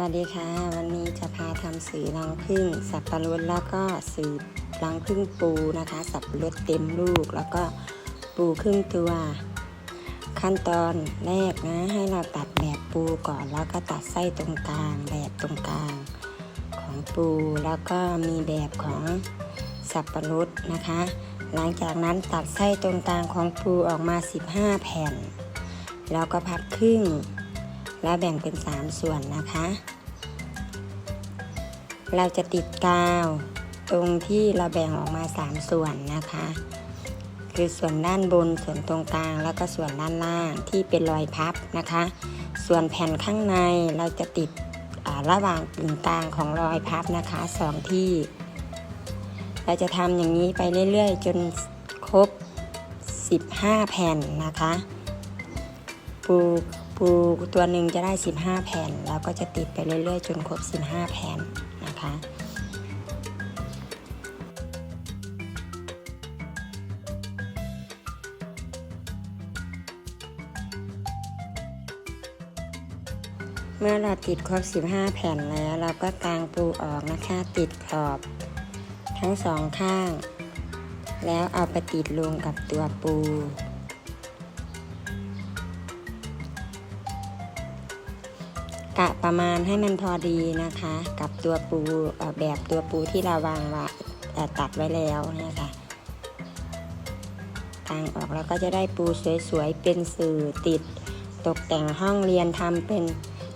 วัสดีค่ะ วันนี้จะพาทำสื่อรังพึ่งสับปะรดแล้วก็สื่อรังพึ่งปูนะคะ สับปะรดเต็มลูกแล้วก็ปูครึ่งตัว ขั้นตอนแรกนะ ให้เราตัดแบบปูก่อนแล้วก็ตัดไส้ตรงกลางแบบตรงกลาง ของปูแล้วก็มีแบบของสับปะรดนะคะ หลังจากนั้นตัดไส้ตรงกลางของปูออกมา 15 แผ่น แล้วก็พับครึ่ง แล้วแบ่งเป็น 3 ส่วนนะคะ เราจะติดกาวตรงที่เราแบ่งออกมา 3 ส่วนนะคะ คือส่วนด้านบนส่วนตรงกลางแล้วก็ส่วนด้านล่างที่เป็นรอยพับนะคะ ส่วนแผ่นข้างในเราจะติดระหว่างกึ่งกลางของรอยพับนะคะสองที่ เราจะทำอย่างนี้ไปเรื่อยๆ จนครบ 15 แผ่นนะคะ ปู ปูตัวหนึ่งจะได้ 15 แผ่น แล้วก็จะติดไปเรื่อยๆ จนครบ 15 แผ่นนะคะเมื่อเราติดครบ 15 แผ่นแล้ว เราก็กางปูออกนะคะ ติดขอบทั้งสองข้าง แล้วเอาไปติดลงกับตัวปู กะประมาณให้มันพอดีนะคะ กับตัวปูแบบตัวปูที่เราวางไว้เอ่อตัดไว้แล้วเนี่ยค่ะกางออกแล้วก็จะได้ปูสวยๆ เป็นสื่อติด ตกแต่งห้องเรียนทำเป็น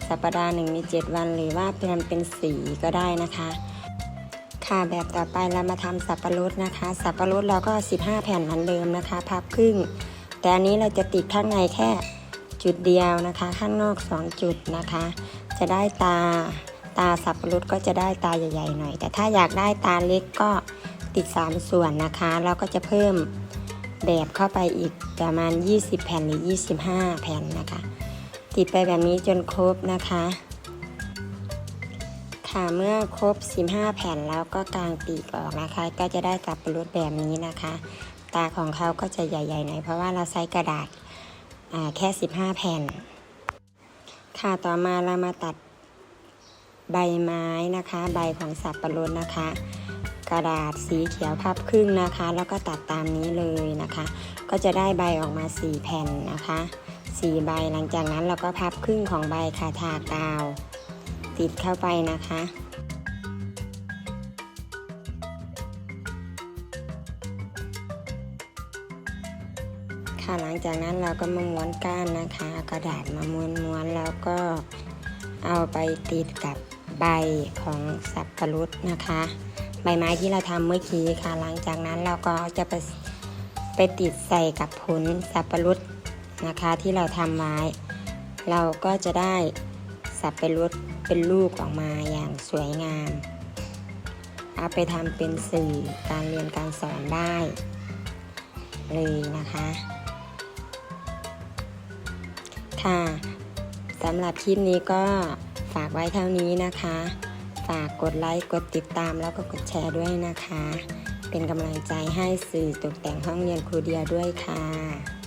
สัปดาห์หนึ่งมีเจ็ดวัน หรือว่าทำเป็นสีก็ได้นะคะ ค่ะแบบต่อไปเรามาทำสับปะรดนะคะ สับปะรดเราก็ 15 แผ่นเหมือนเดิมนะคะ พับครึ่ง แต่อันนี้เราจะติดข้างในแค่ จุดเดียวนะคะ ข้างนอก 2 จุดนะคะ จะได้ตาตาสับปะรดก็จะได้ตาใหญ่ ๆ หน่อย แต่ถ้าอยากได้ตาเล็กก็ติด 3 ส่วนนะคะเราก็จะเพิ่มแบบเข้าไปอีกประมาณ 20 แผ่นหรือ 25 แผ่นนะคะ ติดไปแบบนี้จนครบนะคะ ค่ะเมื่อครบ 15 แผ่นแล้วก็กางปีกออกนะคะ ก็จะได้สับปะรดแบบนี้นะคะ ตาของเขาก็จะใหญ่ๆหน่อยเพราะว่าเราใช้กระดาษ แค่ 15 แผ่น ค่ะต่อมาเรามาตัดใบไม้นะคะ ใบของสับปะรดนะคะ กระดาษสีเขียวพับครึ่งนะคะ แล้วก็ตัดตามนี้เลยนะคะ ก็จะได้ใบออกมา 4 แผ่นนะคะ4ใบหลังจากนั้นเราก็พับครึ่งของใบค่ะทากาว ติดเข้าไปนะคะ หลังจากนั้นเราก็มาม้วนก้านนะคะ กระดาษมาม้วนม้วนๆแล้วก็เอาไปติดกับใบของสับปะรดนะคะ ใบไม้ที่เราทำเมื่อกี้ค่ะ หลังจากนั้นเราก็จะไปไปติดใส่กับผลสับปะรดนะคะที่เราทำไว้ เราก็จะได้สับปะรดเป็นลูกออกมาอย่างสวยงาม เอาไปทำเป็นสื่อการเรียนการสอนได้เลยนะคะ ค่ะสำหรับคลิปนี้ก็ฝากไว้เท่านี้นะคะ ฝากกดไลค์ กดติดตามแล้วก็กดแชร์ด้วยนะคะ เป็นกำลังใจให้สื่อตกแต่งห้องเรียนครูเดียด้วยค่ะ